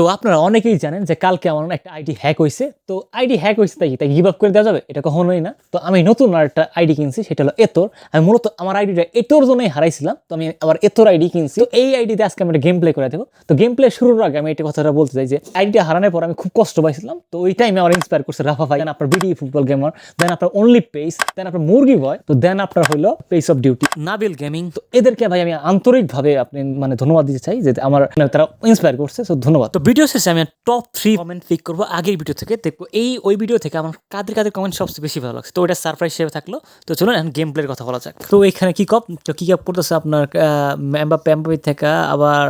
তো আপনারা অনেকেই জানেন যে কালকে আমার একটা আইডি হ্যাক হয়েছে তো আইডি হ্যাক হয়েছে তাই তাই গিভ আপ করে দেওয়া যাবে? এটা কখনোই না। তো আমি নতুন আর একটা আইডি কিনছি সেটা হলো এতর আমি মূলত আমার আইডিটা এতর জন্যই হারাইছিলাম। তো আমি আবার এতর আইডি কিনছি। তো এই আইডিতে আজকে আমি একটা গেম প্লে করে দেবো। তো গেম প্লে শুরুর আগে আমি এটা কথাটা বলতে চাই যে আইডিটা হারানোর পর আমি খুব কষ্ট পাইছিলাম। তো ওই টাইমে আমার ইন্সপায়ার করছে রাফা ভাই। দেন আপনার বিডি ফুটবল গেমার দেন আপনার অনলি পেস দেন আপনার মুরগি বয় তো দেন আপনার হলো pace of duty Nabil gaming তো এদেরকে ভাই আমি আন্তরিকভাবে আপনি মানে ধন্যবাদ দিতে চাই যে আমার মানে তারা ইন্সপায়ার করছে। তো ধন্যবাদ। তো ভিডিও শেষে আমি টপ থ্রি কমেন্ট পিক করব আগের ভিডিও থেকে। দেখব এই ওই ভিডিও থেকে আমার কাদের কাদের কমেন্ট সবচেয়ে বেশি ভালো লাগছে। তো ওটা সারপ্রাইজ হিসেবে থাকল। তো চলুন এখন গেম প্লের কথা বলা যাক। তো এখানে কি কপ তো কি কপ করতেছে আপনার এম্বাপে এম্বাপে থেকে আবার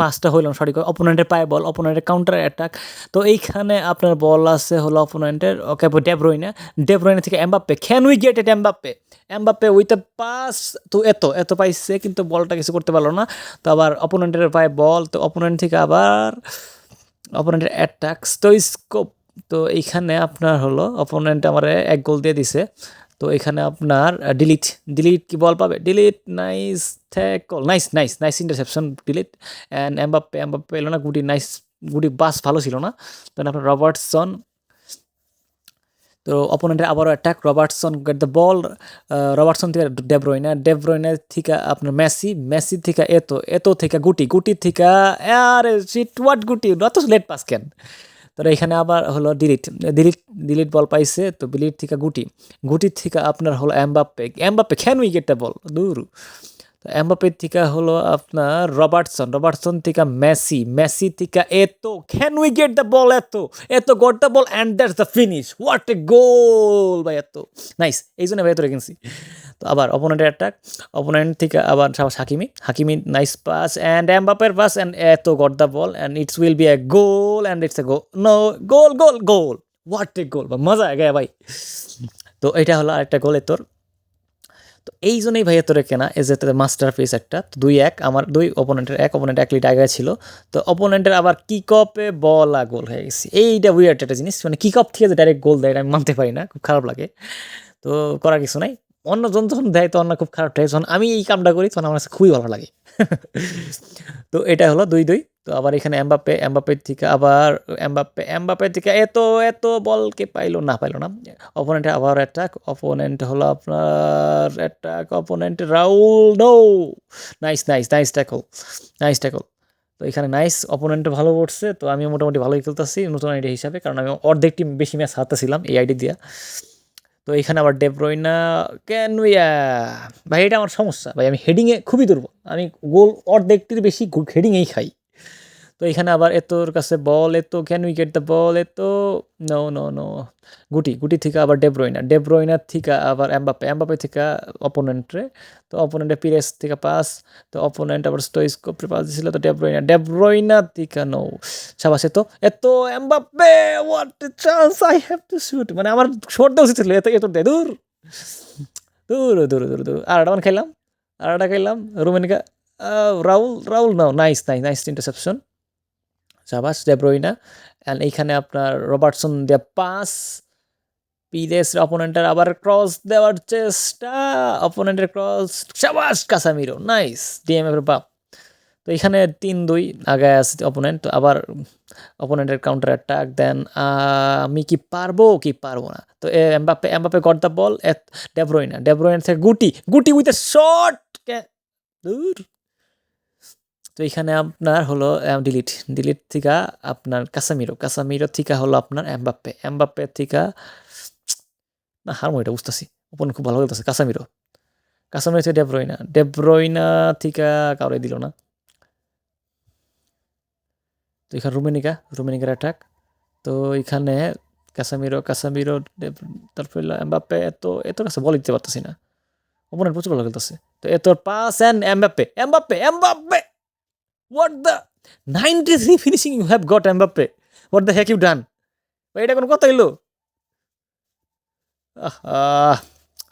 পাঁচটা হইলাম সরি অপোনেন্টের পায়ে বল অপোনেন্টের কাউন্টার অ্যাটাক তো এইখানে আপনার বল আছে হলো অপোনেন্টের okay De Bruyne De Bruyne থেকে Mbappe can we get it Mbappe Mbappe with a pass তো এত এত পাইছে, কিন্তু বলটা কিছু করতে পারল না। তো আবার অপোনেন্টের পায়ে বল তো অপোনেন্ট থেকে আবার অপোনেন্টের অ্যাটাক তো স্কোপ তো এইখানে আপনার হলো অপোনেন্ট আমার এক গোল দিয়ে দিছে। তো এখানে আপনার ডিলিট ডিলিট কি বল পাবে? De Ligt nice tackle nice nice nice interception de Ligt and Mbappe Mbappe এলো না, গুটি নাইস গুটি বাস ভালো ছিল না। দেন আপনার রবার্টসন তো অপোনেন্টের আবারও attack Robertson get the ball Robertson থেকে ডেব্রয়না ডেব্রয়নের থেকে আপনার মেসি মেসি থেকে এতো এতো থেকে গুটি গুটি থেকে, আরে সিট হোয়াট গুটি? অত লেট পাস কেন তো এখানে আবার হলো ডিলিট ডিলিট ডিলিট বল পাইছে, তো ডিলিট থেকে গুটি। গুটির থেকে আপনার হলো এমবাপ্পে। এমবাপ্পে খেন উইকেটটা বল? দূর। তো এমবাপ্পের থেকে হলো আপনার রবার্টসন। রবার্টসন থেকে মেসি। মেসি থেকে Eto'o. Can we get the ball Eto'o? Eto'o got the ball and that's the finish what a goal ভাই, এত। নাইস এই জন্য ভাই, এত রেখেছি। তো আবার অপোনেন্টের অ্যাটাক অপোনেন্ট থেকে আবার Hakimi Hakimi nice pass and এমবাপের pass and Eto'o got the ball and it's will be a goal and it's a go no goal goal goal what a goal বা মজা আগে ভাই। তো এটা হলো আরেকটা গোল তোর। তো এই জন্যই ভাইয়া তোরে কেনা এজ এ মাস্টার পিস একটা। দুই এক, আমার দুই অপোনেন্টের এক অপোনেন্ট এক লিট আগে ছিল। তো অপোনেন্টের আবার কি কপে বলা গোল হয়ে গেছে। এইটা উইয়ার্ড একটা জিনিস মানে কি কপ থেকে যে ডাইরেক্ট গোল দেয় এটা আমি মানতে পারি না, খুব খারাপ লাগে। তো করার কিছু নাই। অন্যজন যখন দেয়, তখন না খুব খারাপ থাকে যখন আমি এই কামটা করি, তখন আমার কাছে খুবই ভালো লাগে। তো এটা হলো দুই দুই। তো আবার এখানে এমবাপে এমবাপের থেকে আবার এমবাপে এমবাপের থেকে এত এত বলকে পাইলো, না পাইলো না। অপোনেন্টে আবার অ্যাটাক অপোনেন্ট হলো আপনার attack opponent Raul no nice nice nice tackle nice tackle তো এখানে নাইস অপোনেন্ট ভালো পড়ছে। তো আমি মোটামুটি ভালোই খেলতেছি, নতুন আইডি হিসাবে। কারণ আমি অর্ধেকটি বেশি ম্যাচ হারতেছিলাম এই আইডি দিয়া। তো এখানে আবার ডেব্রয়না ক্যান উই ভাই, এটা আমার সমস্যা। ভাই, আমি হেডিংয়ে খুবই দুর্বল। আমি গোল অর্ধেকটির বেশি হেডিংয়েই খাই। তো এখানে আবার এতোর কাছে বল, Eto'o can we get the ball Eto'o no no no গুটি গুটি থেকে আবার ডেব্রয়না ডেব্রয়নার থেকে আবার এমবাপে এমবাপে থেকে অপোনেন্টরে তো অপোনেন্টে পিরেস থেকে পাস তো অপোনেন্ট আবার স্টোইস্কোপে পাস দিছিল, তো ডেব্রয়না ডেব্রয়না থেকে নো সাবাস, Eto'o, Eto'o Mbappe what chance I have to shoot মানে আমার শট দেওয়া উচিত ছিল, এত এত দে দূর দূর দূর দূর দূর। আর একটা খেললাম? আর একটা খেললাম, রোমেনিকা Raul Raul now nice nice nice interception সাবাস ডেব্রয়না অ্যান্ড এইখানে আপনার রবার্টসন দেয়া পাস পিরেস অপোনেন্টের আবার ক্রস দেওয়ার চেষ্টা। অপোনেন্টের ক্রস সাবাস কাসামিরো নাইস ডিএমএফের বাপ। তো এখানে তিন দুই আগে আছে অপোনেন্ট আবার অপোনেন্টের কাউন্টার অ্যাটাক দেন আমি কি পারব কি পারব না? তো Mbappe Mbappe got the ball De Bruyne De Bruyne থেকে গুটি গুটি উইথ এ শর্ট দূর। তো এখানে আপনার হলো ডিলিট ডিলিট থিকা আপনার কাসামিরো কাসামিরো থিকা হলো আপনার এমবাপ্পে এমবাপ্পে থিকা, না হারমো এটা বুঝতেছি। ওপেন খুব ভালো খেলতেছে কাসামিরো কাসামিরো থেকে ডেব্রয়না ডেব্রয়না থেকে কাউরে দিল না। তো এখানে রুমেনিকা রুমেনিকার অ্যাটাক তো এখানে কাসামিরো কাসামিরো তারপরে এমবাপ্পে এত এত কাছে বল দিতে পারতেছি না। ওপেনের প্রচুর ভালো খেলতেছে। তো Eto'o pass and Mbappe Mbappe Mbappe what the ninety three finishing you have got Mbappe what the heck you done এটা কোনো কথা এলো?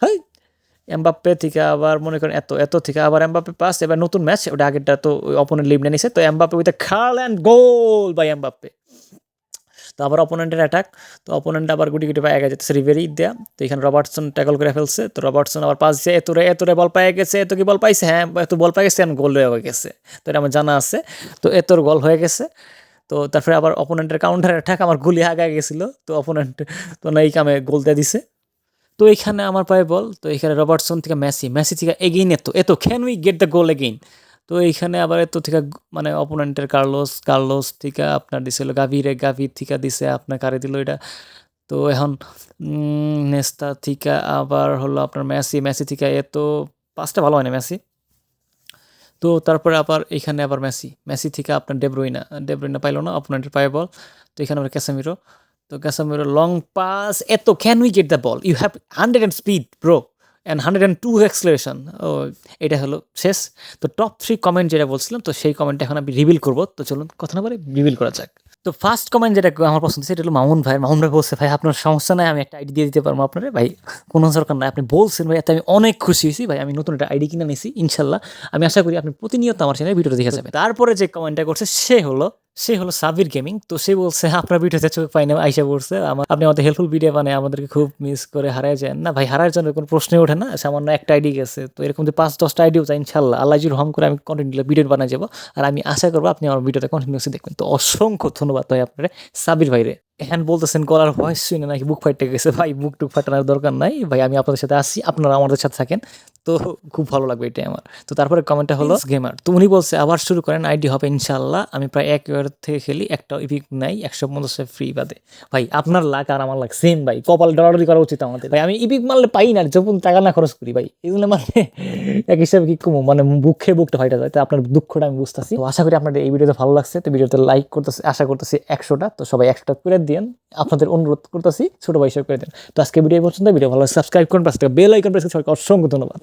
হাই এমবাপ্পে থেকে আবার মনে করেন এত এত থেকে আবার এমবাপ্পে পাস এবার নতুন ম্যাচ ওটা আগেরটা তো অপোনেন্ট লিভ নিছে, তো এমবাপ্পে উইথ খাল অ্যান্ড গোল বাই এমবাপ্পে তো আবার অপোনেন্টের অ্যাটাক তো অপোনেন্ট আবার গুটি গুটি পায়ে গেছে রিভেরি দেয়া। তো এখানে রবার্টসন ট্যাকল করে ফেলছে, তো রবার্টসন আবার পাস দিয়ে এতরে এতরে বল পায়ে গেছে, এত কি বল পাইছে? হ্যাঁ এত বল পাই গেছে গোল হয়ে গেছে। তো এটা আমার জানা আছে। তো এতর গোল হয়ে গেছে। তো তারপরে আবার অপোনেন্টের কাউন্টার অ্যাটাক আমার গুলি আগে গেছিল তো অপোনেন্ট তো না এই কামে গোল দিয়ে দিছে। তো এখানে আমার পায়ে বল তো এখানে রবার্টসন থেকে মেসি মেসি থেকে again Eto'o Eto'o can we get the goal again তো এইখানে আবার এত থেকে মানে অপোনেন্টের কার্লোস কার্লোস থেকে আপনার দিছিল গাভিরে গাভি থেকে দিছে, আপনার কারে দিল এটা। তো এখন নেস্তা থেকে আবার হলো আপনার মেসি মেসি থেকে এত পাঁচটা ভালো হয় না মেসি তো তারপরে আবার এখানে আবার মেসি মেসি থেকে আপনার ডেব্রুইনা ডেব্রুইনা পাইলো না অপোনেন্টের পায়ে বল তো এখানে আবার ক্যাসামিরো তো Casemiro long pass Eto'o can we get the ball you have hundred and speed bro and hundred and two acceleration ও এটা হলো শেষ। তো টপ থ্রি কমেন্ট যেটা বলছিলাম তো সেই কমেন্টটা এখন আমি রিভিল করব। তো চলুন কথা না বলে রিভিল করা যাক। তো ফার্স্ট কমেন্ট যেটা আমার পছন্দ সেটা হলো মামুন ভাই। মামুন ভাই বলছে ভাই আপনার সমস্যা নাই আমি একটা আইডি দিয়ে দিতে পারব আপনার। ভাই কোনো সরকার নাই। আপনি বলছেন ভাই এতে আমি অনেক খুশি হয়েছি। ভাই আমি নতুন একটা আইডি কিনে নিয়েছি ইনশাল্লাহ। আমি আশা করি আপনি প্রতিনিয়ত আমার চ্যানেলে ভিডিও দেখে যাবেন। তারপরে যে কমেন্টটা করছে সে হলো সে হলো সাবির গেমিং। তো সে বলছে, আপনার ভিডিওতে চোখ পাই না আইসা পড়ছে। আমার আপনি আমাদের হেল্পফুল ভিডিও বানায় আমাদেরকে খুব মিস করে হারায় যান। না ভাই, হারার জন্য কোনো প্রশ্নই ওঠে না। সামান্য একটা আইডি গেছে। তো এরকম যে পাঁচ, দশটা আইডিও চাই ইনশাল্লাহ আল্লাহ রহম হম করে আমি কন্টিনিউ ভিডিও বানিয়ে যাব। আর আমি আশা করব আপনি আমার ভিডিওটা কন্টিনিউসলি দেখবেন। তো অসংখ্য ধন্যবাদ ভাই আপনার। সাবির ভাইরে। এখন বলতেছেন গলার ভয়েস শুনে নাকি বুক ফাইটে গেছে। ভাই বুক টুক ফাটানোর দরকার নাই। ভাই আমি আপনাদের সাথে আসি আপনারা আমাদের সাথে থাকেন। তো খুব ভালো লাগবে এটাই আমার। তো তারপরে কমেন্টটা হলো গেমার তো উনি বলছে আবার শুরু করেন আইডি হবে ইনশাল্লাহ আমি প্রায় এক ইয়ার থেকে খেলি একটা ইপিক নাই একশো পঞ্চাশ ফ্রি বাদে। ভাই আপনার লাখ আর আমার লাখ সেম ভাই। কপাল ডলারি করা উচিত আমাদের। ভাই আমি ইপিক মারলে পাই না যখন টাকা না খরচ করি ভাই। এগুলো মানে এক হিসাবে কি কমো? মানে বুক বুকটা ফাইটা যায়। তো আপনার দুঃখটা আমি বুঝতেছি। তো আশা করি আপনাদের এই ভিডিওতে ভালো লাগছে। তো ভিডিওতে লাইক করতেছি আশা করতেছি একশোটা। তো সবাই একশোটা করে দিন, আপনাদের অনুরোধ করতেছি ছোট ভাই সব করে দেন। তো আজকে ভিডিও পছন্দ ভিডিও ভালো সাবস্ক্রাইব করুন, পাশে বেল আইকন প্রেস করে সবাইকে অসংখ্য ধন্যবাদ।